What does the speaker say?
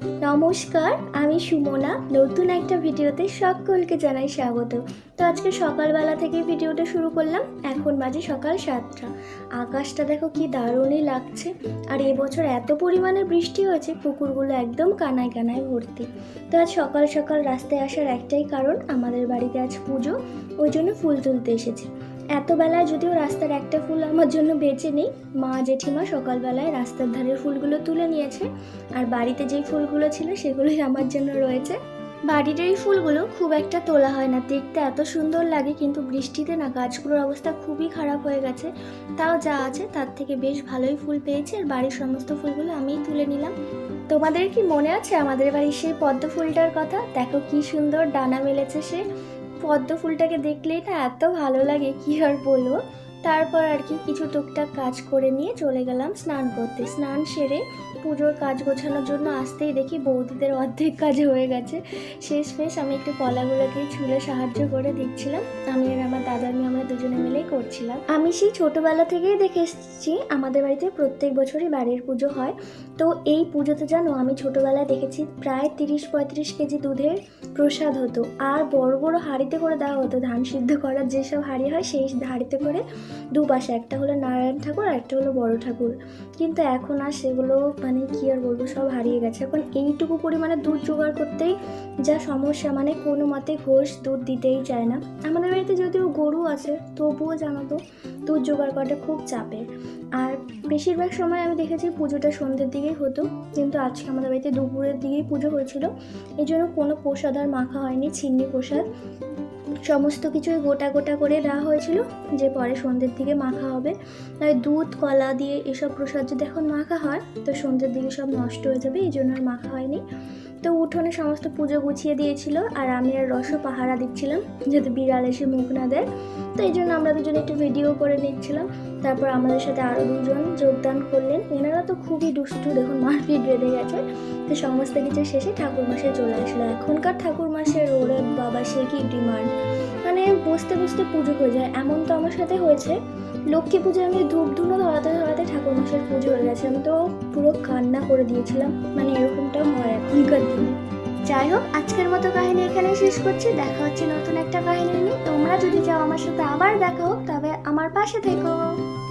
নমস্কার, আমি সুমনা। নতুন একটা ভিডিওতে সকলকে জানাই স্বাগত। তো আজকে সকালবেলা থেকে ভিডিওটা শুরু করলাম। এখন বাজে সকাল সাতটা। আকাশটা দেখো কি দারুণই লাগছে। আর এবছর এত পরিমাণে বৃষ্টি হয়েছে, পুকুরগুলো একদম কানায় কানায় ভর্তি। তো আজ সকাল সকাল রাস্তায় আসার একটাই কারণ, আমাদের বাড়িতে আজ পুজো। ওই জন্য ফুল তুলতে এসেছি। এত বেলায় যদিও রাস্তার একটা ফুল আমার জন্য বেঁচে নেই, মা জেঠিমা সকালবেলায় রাস্তার ধারের ফুলগুলো তুলে নিয়েছে আর বাড়িতে যেই ফুলগুলো ছিল সেগুলোই আমার জন্য রয়েছে। বাড়ির এই ফুলগুলো খুব একটা তোলা হয় না, দেখতে এত সুন্দর লাগে কিন্তু বৃষ্টিতে না গাছগুলোর অবস্থা খুবই খারাপ হয়ে গেছে। তাও যা আছে তার থেকে বেশ ভালোই ফুল পেয়েছি আর বাড়ির সমস্ত ফুলগুলো আমিই তুলে নিলাম। তোমাদের কি মনে আছে আমাদের বাড়ির সেই পদ্ম ফুলটার কথা? দেখো কি সুন্দর ডানা মেলেছে সে। পদ্ম ফুলটাকে দেখলেই না এত ভালো লাগে কি আর বলব? তারপর আর কি কিছু টুকটাক কাজ করে নিয়ে চলে গেলাম স্নান করতে। স্নান সেরে পুজোর কাজ গোছানোর জন্য আসতেই দেখি বৌদিদের অর্ধেক কাজ হয়ে গেছে। শেষ ফেস আমি একটু কলাগুলোকে ছুলে সাহায্য করে দিচ্ছিলাম আমি আর আমার দাদা আমি আমরা দুজনে মিলেই করছিলাম। আমি সেই ছোটোবেলা থেকেই দেখে এসেছি, আমাদের বাড়িতে প্রত্যেক বছরই বাড়ির পুজো হয়। তো এই পুজোতে জানো আমি ছোটোবেলায় দেখেছি প্রায় তিরিশ পঁয়ত্রিশ কেজি দুধের প্রসাদ হতো। আর বড় বড় হাঁড়িতে করে দেওয়া হতো। ধান সিদ্ধ করার যেসব হাঁড়ি হয়, সেই হাঁড়িতে করে দুপাশে একটা হলো নারায়ণ ঠাকুর আর একটা হলো বড় ঠাকুর। কিন্তু এখন আর সেগুলো মানে কি আর বলব, সব হারিয়ে গেছে। এখন এইটুকু পরিমাণে দুধ জোগাড় করতেই যা সমস্যা মানে কোনো মতে ঘোষ দুধ দিতেই চায় না। আমাদের বাড়িতে যদিও গরু আছে, তবুও জানো তো, দুধ জোগাড় করাটা খুব চাপের। আর বেশিরভাগ সময় আমি দেখেছি পুজোটা সন্ধ্যের দিকেই হতো, কিন্তু আজকে আমাদের বাড়িতে দুপুরের দিকেই পুজো হয়েছিল। এই জন্য কোনো প্রসাদ আর মাখা হয়নি, ছিন্নি প্রসাদ। সমস্ত কিছুই গোটা গোটা করে দেওয়া হয়েছিল যে পরে সন্ধ্যের দিকে মাখা হবে। তাই দুধ, কলা দিয়ে এসব প্রসাদ যদি এখন মাখা হয়, তো সন্ধ্যের দিকে সব নষ্ট হয়ে যাবে, এই জন্য আর মাখা হয়নি। তো উঠোনে সমস্ত পুজো গুছিয়ে দিয়েছিল, আর আমি আর রসও পাহারা দিচ্ছিলাম, যাতে বিড়াল এসে মুখ না দেয়। তো এই জন্য আমরা দুজনে একটু ভিডিও করে নিচ্ছিলাম। তারপর আমাদের সাথে আরও দুজন যোগদান করলেন। এনারা তো খুবই দুষ্টু, দেখুন মারপিট বেঁধে গেছে। তো সমস্ত কিছু শেষে ঠাকুর মাসে চলে আসলো। এখনকার ঠাকুর মাসের ওরে বাবা সে কি ডিমান্ড মানে বসতে বুঝতে পুজো হয়ে যায়। এমন তো আমার সাথে হয়েছে। লক্ষ্মী পুজো আমি ধূপ ধুনো ধরাতে ধরাতে ঠাকুর মাসের পুজো হয়ে গেছে। আমি তো পুরো কান্না করে দিয়েছিলাম। মানে এরকমটাও হয় এখনকার দিনে। যাই হোক, আজকের মতো কাহিনী এখানে শেষ করছি। দেখা হচ্ছে নতুন একটা কাহিনী নিয়ে। তোমরা যদি চাও আমার সাথে আবার দেখা হোক আমার পাশে থেকো।